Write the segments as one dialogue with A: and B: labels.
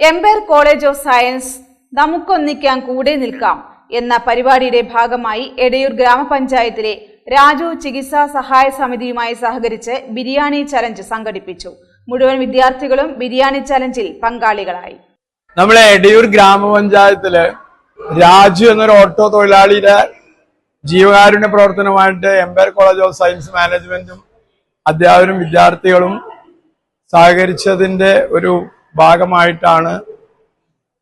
A: Empire college of science നമുക്കൊന്നിക്കാൻ കൂടെ നിൽക്കാം എന്ന പരിപാടിയുടെ ഭാഗമായി എടയൂർ ഗ്രാമപഞ്ചായത്തിലെ രാജു ചികിത്സാ സഹായ സമിതിയുമായി സഹകരിച്ച് ബിരിയാണി ചലഞ്ച് സംഘടിപ്പിച്ചു. മുഴുവൻ വിദ്യാർത്ഥികളും ബിരിയാണി ചലഞ്ചിൽ പങ്കാളികളായി.
B: നമ്മളെ എടയൂർ ഗ്രാമപഞ്ചായത്തിൽ രാജു എന്നൊരു ഓട്ടോ തൊഴിലാളിയുടെ ജീവകാരുണ്യ പ്രവർത്തനമായിട്ട് എംപയർ കോളേജ് ഓഫ് സയൻസ് മാനേജ്മെന്റും അധ്യാപകരും വിദ്യാർത്ഥികളും സഹകരിച്ചതിന്റെ ഒരു ഭാഗമായിട്ടാണ്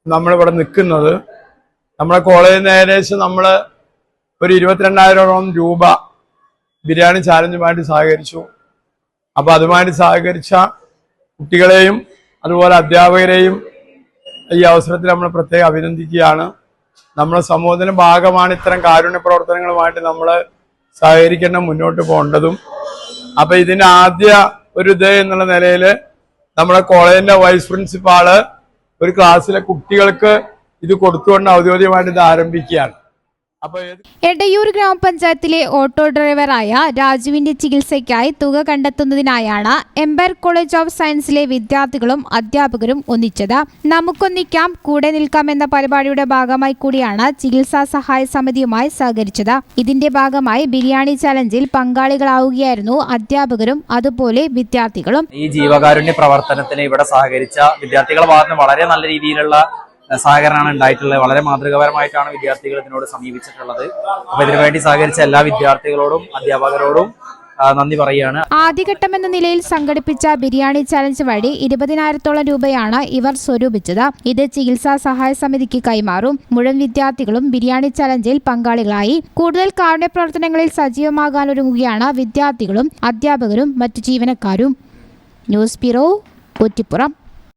B: നമ്മളിവിടെ നിൽക്കുന്നത്. നമ്മുടെ കോളേജിൽ നിന്ന് ഏകദേശം നമ്മൾ ഒരു ഇരുപത്തിരണ്ടായിരോളം രൂപ ബിരിയാണി ചാലഞ്ചുമായിട്ട് സഹകരിച്ചു. അപ്പോൾ അതുമായിട്ട് സഹകരിച്ച കുട്ടികളെയും അതുപോലെ അധ്യാപകരെയും ഈ അവസരത്തിൽ നമ്മൾ പ്രത്യേകം അഭിനന്ദിക്കുകയാണ്. നമ്മുടെ സമൂഹത്തിന്റെ ഭാഗമാണ് ഇത്തരം കാരുണ്യ പ്രവർത്തനങ്ങളുമായിട്ട് നമ്മൾ സഹകരിക്കേണ്ട മുന്നോട്ട് പോകേണ്ടതും. അപ്പം ഇതിന്റെ ആദ്യ ഒരു ഇത് എന്നുള്ള നിലയിൽ നമ്മുടെ കോളേജിന്റെ വൈസ് പ്രിൻസിപ്പാൾ ഒരു ക്ലാസ്സിലെ കുട്ടികൾക്ക് ഇത് കൊടുത്തുകൊണ്ട് ഔദ്യോഗികമായിട്ട് ഇത് ആരംഭിക്കുകയാണ്.
C: എടയൂർ ഗ്രാമപഞ്ചായത്തിലെ ഓട്ടോ ഡ്രൈവറായ രാജുവിന്റെ ചികിത്സയ്ക്കായി തുക കണ്ടെത്തുന്നതിനായാണ് എംബർ കോളേജ് ഓഫ് സയൻസിലെ വിദ്യാർത്ഥികളും അധ്യാപകരും ഒന്നിച്ചത്. നമുക്കൊന്നിക്കാം കൂടെ നിൽക്കാം എന്ന പരിപാടിയുടെ ഭാഗമായി കൂടിയാണ് ചികിത്സാ സഹായ സമിതിയുമായി സഹകരിച്ചത്. ഇതിന്റെ ഭാഗമായി ബിരിയാണി ചലഞ്ചിൽ പങ്കാളികളാവുകയായിരുന്നു അധ്യാപകരും അതുപോലെ വിദ്യാർത്ഥികളും.
D: ഈ ജീവകാരുണ്യ പ്രവർത്തനത്തിന് ഇവിടെ സഹകരിച്ച വിദ്യാർത്ഥികളുടെ ഭാഗത്ത് വളരെ നല്ല രീതിയിലുള്ള സഹകരണമാണ് ഉണ്ടായിട്ടുള്ളത്. വളരെ മാതൃകാപരമായിട്ടാണ് വിദ്യാർത്ഥികൾ ഇതിനോട് സമീപിച്ചിട്ടുള്ളത്. അപ്പൊ ഇതിനുവേണ്ടി സഹകരിച്ച എല്ലാ വിദ്യാർത്ഥികളോടും അധ്യാപകരോടും നന്ദി പറയുകയാണ്.
C: ആദ്യഘട്ടം എന്ന നിലയിൽ സംഘടിപ്പിച്ച ബിരിയാണി ചലഞ്ച് വഴി ഇരുപതിനായിരത്തോളം രൂപയാണ് ഇവർ സ്വരൂപിച്ചത്. ഇത് ചികിത്സാ സഹായ സമിതിക്ക് കൈമാറും. മുഴുവൻ വിദ്യാർത്ഥികളും ബിരിയാണി ചലഞ്ചിൽ പങ്കാളികളായി. കൂടുതൽ കാരുണ്യ പ്രവർത്തനങ്ങളിൽ സജീവമാകാനൊരുങ്ങുകയാണ് വിദ്യാർത്ഥികളും അധ്യാപകരും മറ്റു ജീവനക്കാരും. News bureau Kuttippuram.